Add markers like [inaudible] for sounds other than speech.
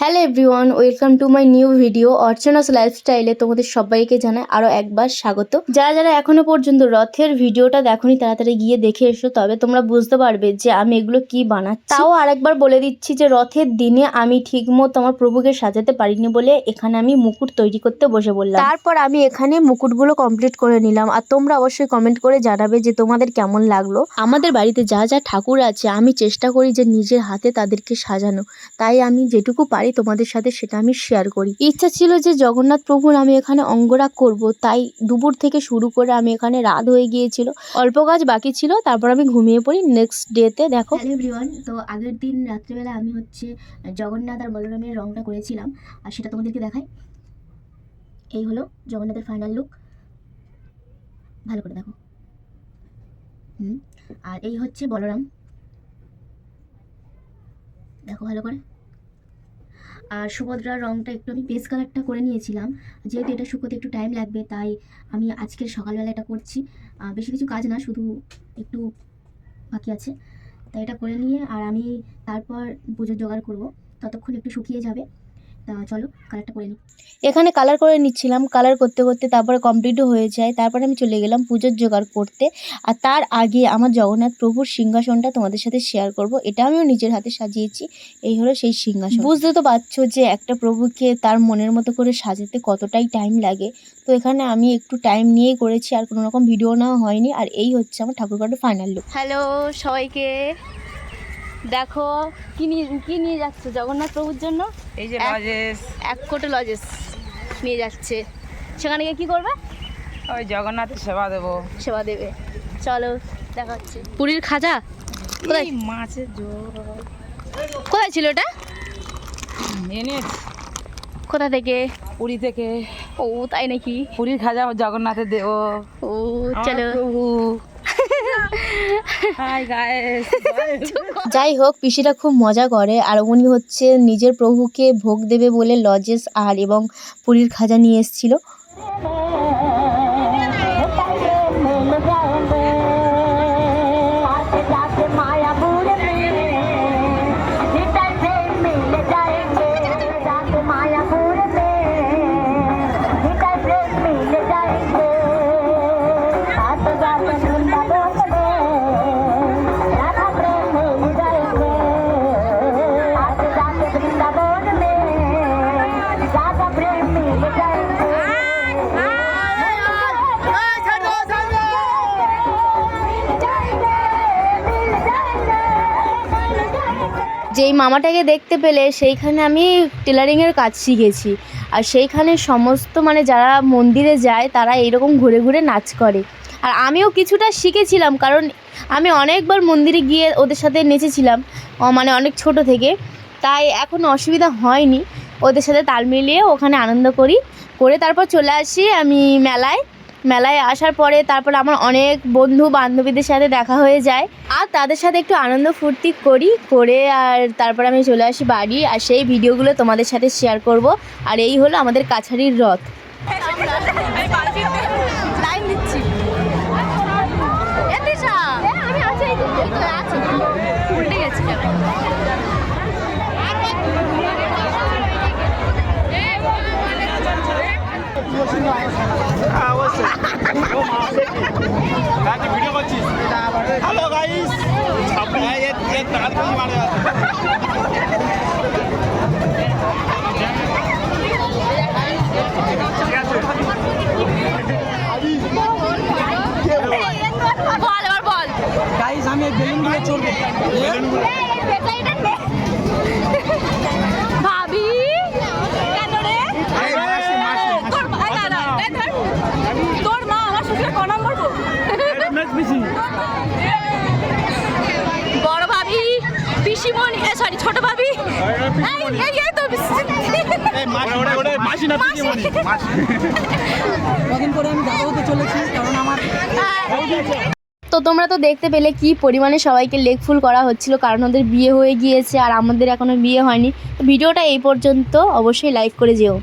Hello everyone welcome to my new video Archana's লাইফস্টাইলে তোমাদের সবাইকে জানায় আরও একবার স্বাগত। যারা যারা এখনও পর্যন্ত রথের ভিডিওটা দেখোনি, তাড়াতাড়ি গিয়ে দেখে এসো, তবে তোমরা বুঝতে পারবে যে আমি এগুলো কি বানাচ্ছি। তাও আরেকবার বলে দিচ্ছি যে রথের দিনে আমি ঠিকমতো আমার প্রভুকে সাজাতে পারিনি বলে এখানে আমি মুকুট তৈরি করতে বসে বললাম তারপর আমি এখানে মুকুটগুলো কমপ্লিট করে নিলাম, আর তোমরা অবশ্যই কমেন্ট করে জানাবে যে তোমাদের কেমন লাগল। আমাদের বাড়িতে যা যা ঠাকুর আছে, আমি চেষ্টা করি যে নিজের হাতে তাদেরকে সাজানো। তাই আমি যেটুকু পারি তোমাদের সাথে সেটা আমি শেয়ার করি। ইচ্ছা ছিল যে জগন্নাথ প্রভুর আমি এখানে অঙ্গরাগ করব, তাই দুপুর থেকে শুরু করে আমি এখানে রাত হয়ে গিয়েছিল। অল্প কাজ বাকি ছিল, তারপর আমি ঘুমিয়ে পড়ি নেক্সট ডেতে দেখো। এভরিওয়ান তো আগের দিন রাত্রেবেলা আমি হচ্ছে জগন্নাথ আর বলরামের রংটা করেছিলাম, আর সেটা তোমাদেরকে দেখাই। এই হলো জগন্নাথের ফাইনাল লুক ভালো করে দেখো। হুম, আর এই হচ্ছে বলরাম। দেখো ভালো করে। আর সুভদ্রার রংটা একটু আমি বেস কালারটা করে নিয়েছিলাম। যেহেতু এটা শুকোতে একটু টাইম লাগবে, তাই আমি আজকের সকালবেলা এটা করছি। বেশি কিছু কাজ না, শুধু একটু বাকি আছে। তাই এটা করে নিয়ে আর আমি তারপর পুজোর জোগাড় করব। ততক্ষণ একটু শুকিয়ে যাবে। চলো কালারটা করে নিই। এখানে কালার করে নিচ্ছিলাম কালার করতে করতে তারপরে কমপ্লিটও হয়ে যায় তারপরে আমি চলে গেলাম পুজোর জোগাড় করতে। আর তার আগে আমার জগন্নাথ প্রভুর সিংহাসনটা তোমাদের সাথে শেয়ার করব এটা আমিও নিজের হাতে সাজিয়েছি এই হলো সেই সিংহাসন। বুঝতে তো পারছ যে একটা প্রভুকে তার মনের মতো করে সাজাতে কতটাই টাইম লাগে। তো এখানে আমি একটু টাইম নিয়েই করেছি আর কোনো রকম ভিডিও নেওয়া হয়নি আর এই হচ্ছে আমার ঠাকুরঘাটের ফাইনাল লুক হ্যালো সবাইকে। দেখো কি নিয়ে কি নিয়ে যাচ্ছে জগন্নাথ প্রভুর জন্য? এই যে লজেস এক কোটি লজেস নিয়ে যাচ্ছে। সেখানে গিয়ে কী করবে? ওই জগন্নাথের সেবা দেবো। সেবা দেবে। চলো দেখা হচ্ছে পুরীর খাজা? কোথায়? মাছের জোর কোথায় ছিল ওটা? কোথা থেকে? পুরী থেকে। ও তাই নাকি? পুরীর খাজা জগন্নাথের দেব। ও চলো। গাইস [laughs] [laughs] যাই হোক পিসিরা খুব মজা করে, আর উনি হচ্ছে নিজের প্রভুকে ভোগ দেবে বলে লজেস আর এবং পুরীর খাজা নিয়ে এসেছিল। যেই মামাটাকে দেখতে পেলে সেইখানে আমি টেলারিংয়ের কাজ শিখেছি। আর সেইখানে সমস্ত মানে যারা মন্দিরে যায় তারা এইরকম ঘুরে ঘুরে নাচ করে। আর আমিও কিছুটা শিখেছিলাম কারণ আমি অনেকবার মন্দিরে গিয়ে ওদের সাথে নেচেছিলাম মানে অনেক ছোট থেকে। তাই এখন অসুবিধা হয়নি। ওদের সাথে তাল মিলিয়ে ওখানে আনন্দ করি। করে তারপর চলে আসি আমি মেলায়। মেলায় আসার পরে তারপর আমার অনেক বন্ধু বান্ধবীদের সাথে দেখা হয়ে যায়। আর তাদের সাথে একটু আনন্দ ফুর্তি করি করে আর তারপর আমি চলে আসি বাড়ি। আর সেই ভিডিওগুলো তোমাদের সাথে শেয়ার করব। আর এই হলো আমাদের কাছারির রথ। ভিডিও করছিস হ্যালো গাইস মারে গাইস আমি বেলুন দিয়ে চলবো ভাবি কেন রে তোর মা আমার শ্বশুর ক নম্বর বউ? বড় ভাবি সরি ছোট ভাবি। এই এই তো মাসি না কদিন পরে আমি দাদা হতে চলেছি কারণ আমার তো তোমরা তো দেখতে পেলে কি পরিমাণে সবাইকে লেগ ফুল করা হচ্ছিল কারণ ওদের বিয়ে হয়ে গিয়েছে আর আমাদের এখনও বিয়ে হয়নি। ভিডিওটা এই পর্যন্ত অবশ্যই লাইক করে যেও।